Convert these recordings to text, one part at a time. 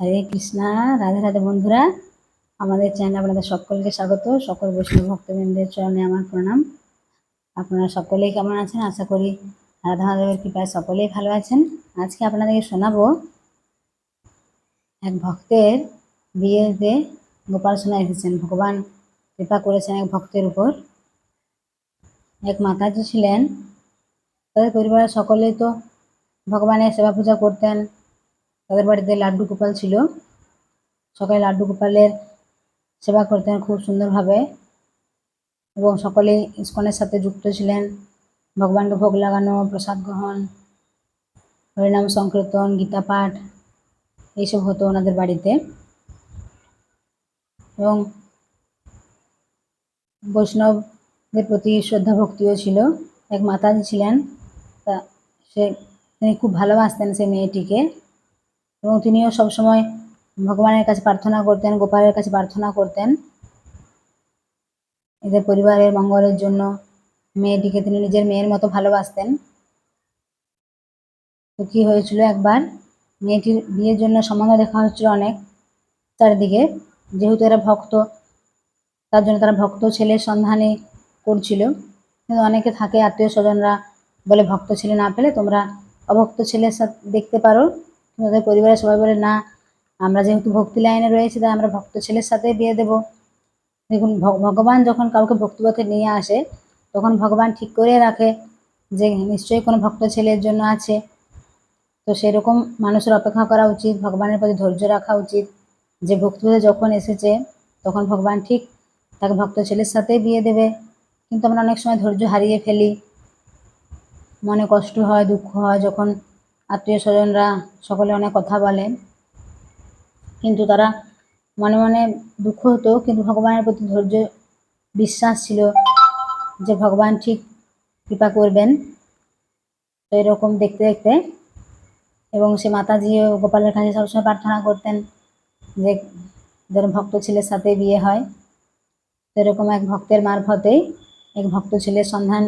হরে কৃষ্ণা, রাধে রাধে বন্ধুরা। আমাদের চ্যানেল আপনাদের সকলকে স্বাগত। সকল বৈষ্ণব ভক্তবৃন্দের চরণে আমার প্রণাম। আপনারা সকলেই কেমন আছেন? আশা করি রাধা মাধবের কৃপায় সকলেই ভালো আছেন। আজকে আপনাদেরকে শোনাবো এক ভক্তের বিয়েতে গোপাল সোনা এসেছেন। ভগবান কৃপা করেছেন এক ভক্তের উপর। এক মাতাজি ছিলেন। তাদের পরিবারের সকলেই তো ভগবানের সেবা পূজা করতেন। তাদের বাড়িতে লাড্ডু গোপাল ছিল। সকালে লাড্ডু গোপালের সেবা করতেন খুব সুন্দরভাবে এবং সকলে ইস্কনের সাথে যুক্ত ছিলেন। ভগবানকে ভোগ লাগানো, প্রসাদ গ্রহণ, হরিনাম সংকীর্তন, গীতা পাঠ, এইসব হতো ওনাদের বাড়িতে। এবং বৈষ্ণবদের প্রতি শ্রদ্ধা ভক্তিও ছিল। এক মাতাজি ছিলেন, তা সে, তিনি খুব ভালোবাসতেন সেই মেয়েটিকে। এবং তিনিও সবসময় ভগবানের কাছে প্রার্থনা করতেন, গোপালের কাছে প্রার্থনা করতেন। এদের পরিবারের মঙ্গলের জন্য মেয়েটিকে তিনি নিজের মেয়ের মতো ভালোবাসতেন। তো হয়েছিল একবার, মেয়েটির বিয়ের জন্য সম্বন্ধ দেখা হচ্ছিল অনেক চারিদিকে। যেহেতু এরা ভক্ত, তার জন্য তারা ভক্ত ছেলের সন্ধানে করছিল। কিন্তু অনেকে থাকে আত্মীয় স্বজনরা বলে ভক্ত ছেলে না পেলে তোমরা অভক্ত ছেলের সাথে দেখতে পারো। কিন্তু ওদের পরিবারের সবাই বলে, না, আমরা যেহেতু ভক্তি লাইনে রয়েছি, তাই আমরা ভক্ত ছেলের সাথে বিয়ে দেব। দেখুন ভগবান যখন কাউকে ভক্তিপথে নিয়ে আসে, তখন ভগবান ঠিক করে রাখে যে, নিশ্চয়ই কোনো ভক্ত ছেলের জন্য আছে। তো সেরকম মানুষের অপেক্ষা করা উচিত, ভগবানের প্রতি ধৈর্য রাখা উচিত। যে ভক্তিপথে যখন এসেছে, তখন ভগবান ঠিক তাকে ভক্ত ছেলের সাথেই বিয়ে দেবে। কিন্তু আমরা অনেক সময় ধৈর্য হারিয়ে ফেলি। মনে কষ্ট হয়, দুঃখ হয়, যখন আত্মীয় স্বজনরা সকলে অনেক কথা বলে। কিন্তু তারা মনে মনে দুঃখ হতো, কিন্তু ভগবানের প্রতি ধৈর্য বিশ্বাস ছিল যে ভগবান ঠিক কৃপা করবেন। তো এরকম দেখতে দেখতে এবং সে মাতাজিও গোপালের কাছে সবসময় প্রার্থনা করতেন যে যেন ভক্ত ছেলের সাথে বিয়ে হয়। তো এরকম এক ভক্তের মারফতেই এক ভক্ত ছেলের সন্ধান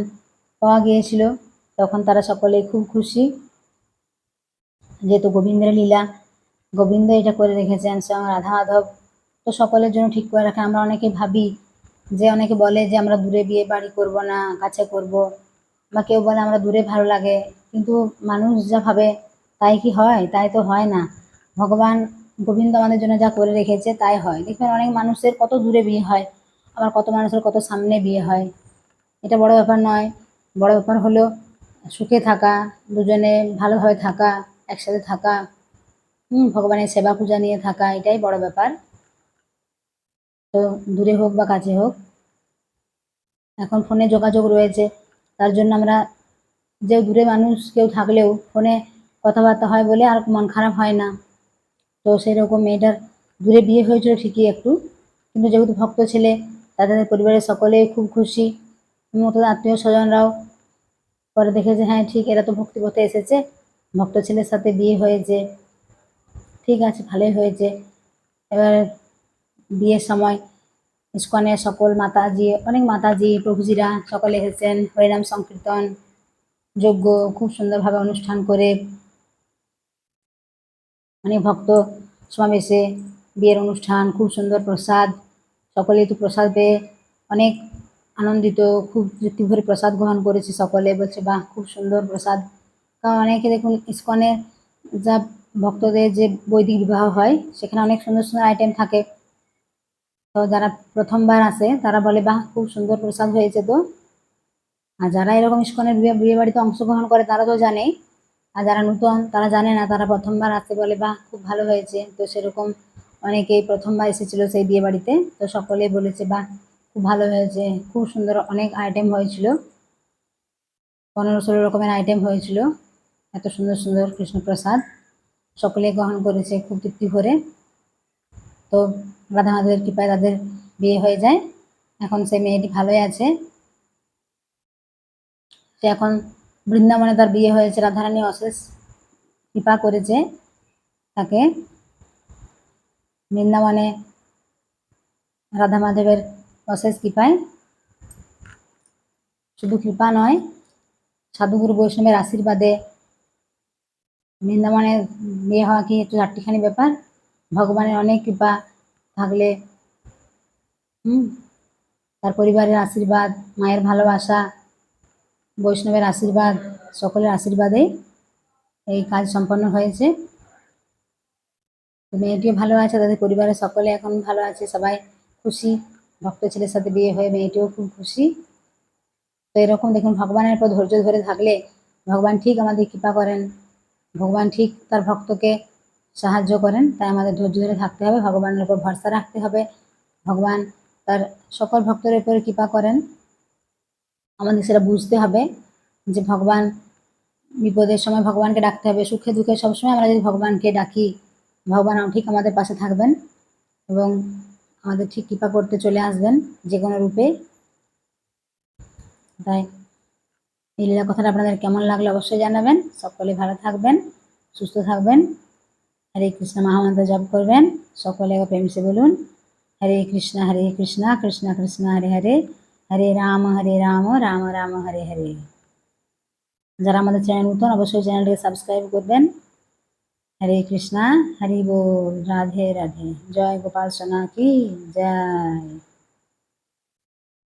পাওয়া গিয়েছিল। তখন তারা সকলেই খুব খুশি। যেহেতু গোবিন্দের লীলা, গোবিন্দ এটা করে রেখেছেন স্বয়ং রাধা মাধব, তো সকলের জন্য ঠিক করে রাখেন আমরা অনেকে ভাবি যে, অনেকে বলে যে, আমরা দূরে বিয়ে বাড়ি করব না, কাছে করব, বা কেউ বলে আমরা দূরে ভালো লাগে, কিন্তু মানুষ যা ভাবে তাই কি হয়? তাই তো হয় না। ভগবান, গোবিন্দ আমাদের জন্য যা করে রেখেছে তাই হয়। দেখবেন অনেক মানুষের কত দূরে বিয়ে হয়, আবার কত মানুষের কত সামনে বিয়ে হয়। এটা বড় ব্যাপার নয়, বড় ব্যাপার হলো সুখে থাকা, দুজনে ভালোভাবে থাকা একসাথে থাকা, হুম, ভগবানের সেবা পূজা নিয়ে থাকা, এটাই বড় ব্যাপার। তো দূরে হোক বা কাছে হোক, এখন ফোনে যোগাযোগ রয়েছে, তার জন্য আমরা যে দূরে মানুষ কেউ থাকলেও ফোনে কথাবার্তা হয় বলে আর মন খারাপ হয় না। তো সেরকম মেয়েটার দূরে বিয়ে হয়েছিল ঠিকই একটু, কিন্তু যেহেতু ভক্ত ছেলে তাদের পরিবারের সকলেই খুব খুশি। মতো আত্মীয় স্বজনরাও পরে দেখেছে হ্যাঁ ঠিক, এরা তো ভক্তি ভক্তিপথে এসেছে। ভক্ত ছেলের সাথে বিয়ে হয়েছে। ঠিক আছে, ভালোই হয়েছে। এবার বিয়ের সময় ইস্কনের সকল মাতাজি, অনেক মাতাজি, প্রভুজিরা সকলে এসেছেন। হরিনাম সংকীর্তন যজ্ঞ খুব সুন্দরভাবে অনুষ্ঠান করে অনেক ভক্ত সমাবেশে বিয়ের অনুষ্ঠান, খুব সুন্দর প্রসাদ। সকলেই তো প্রসাদ পেয়ে অনেক আনন্দিত, খুব তৃপ্তি ভরে প্রসাদ গ্রহণ করেছে সকলে। বলছে, বাহ, খুব সুন্দর প্রসাদ। কারণ অনেকে দেখুন, ইস্কনের যা ভক্তদের যে বৈদিক বিবাহ হয়, সেখানে অনেক সুন্দর সুন্দর আইটেম থাকে। তো যারা প্রথমবার আসে, তারা বলে, বাহ, খুব সুন্দর প্রসাদ হয়েছে তো। আর যারা এরকম ইস্কনের বিয়ে বিয়ে বাড়িতে অংশগ্রহণ করে, তারা তো জানেই। আর যারা নূতন, তারা জানে না, তারা প্রথমবার আসতে বলে, বাহ, খুব ভালো হয়েছে। তো সেরকম অনেকেই প্রথমবার এসেছিল সেই বিয়ে বাড়িতে। তো সকলেই বলেছে, বাহ, খুব ভালো হয়েছে। খুব সুন্দর অনেক আইটেম হয়েছিল। পনেরো ষোলো রকমের আইটেম হয়েছিল। এত সুন্দর সুন্দর কৃষ্ণপ্রসাদ। সকলে গ্রহণ করেছে, খুব তৃপ্তি করে তো রাধা মাধবের কৃপায় তাদের বিয়ে হয়ে যায়। এখন সে মেয়েটি ভালোই আছে। সে এখন বৃন্দাবনে তার বিয়ে হয়েছে। রাধারানী অশেষ কৃপা করেছে তাকে। বৃন্দাবনে রাধা মাধবের অশেষ কৃপায়। শুধু কৃপা নয়, সাধুগুরু বৈষ্ণবের আশীর্বাদে বৃন্দাবনে বিয়ে হওয়া কি একটু চারটিখানি ব্যাপার? ভগবানের অনেক কৃপা থাকলে, হুম? তার পরিবারের আশীর্বাদ, মায়ের ভালোবাসা, বৈষ্ণবের আশীর্বাদ, সকলের আশীর্বাদেই এই কাজ সম্পন্ন হয়েছে। মেয়েটিও ভালো আছে, তাদের পরিবারের সকলে এখন ভালো আছে, সবাই খুশি। ভক্ত ছেলের সাথে বিয়ে হয়ে মেয়েটিও খুব খুশি। তো এরকম দেখুন, ভগবানের উপর ধৈর্য ধরে থাকলে ভগবান ঠিক আমাদের কৃপা করেন। ভগবান ঠিক তার ভক্তকে সাহায্য করেন, তাই আমাদের ধৈর্য ধরে থাকতে হবে, ভগবানের উপর ভরসা রাখতে হবে। ভগবান তার সকল ভক্তের উপরে কৃপা করেন। আমাদের সেটা বুঝতে হবে যে ভগবান বিপদের সময় ভগবানকে ডাকতে হবে, সুখে দুঃখে সবসময় আমরা যদি ভগবানকে ডাকি, ভগবান ঠিক আমাদের পাশে থাকবেন এবং আমাদের ঠিক কৃপা করতে চলে আসবেন যে কোনো রূপে। তাই এই লীলা কথাটা আপনাদের কেমন লাগল অবশ্যই জানাবেন। সকলে ভালো থাকবেন, সুস্থ থাকবেন। হরে কৃষ্ণ, মহামন্ত্র জপ করবেন। সকলে একবার প্রেম বলুন। হরে কৃষ্ণ হরে কৃষ্ণ কৃষ্ণ কৃষ্ণ, হরে হরে। হরে রাম হরে রাম রাম রাম, হরে হরে। যারা আমাদের চ্যানেল নতুন, অবশ্যই চ্যানেলটিকে সাবস্ক্রাইব করবেন। হরে কৃষ্ণা, হরি বল, রাধে রাধে। জয় গোপাল সোনা কি জয়।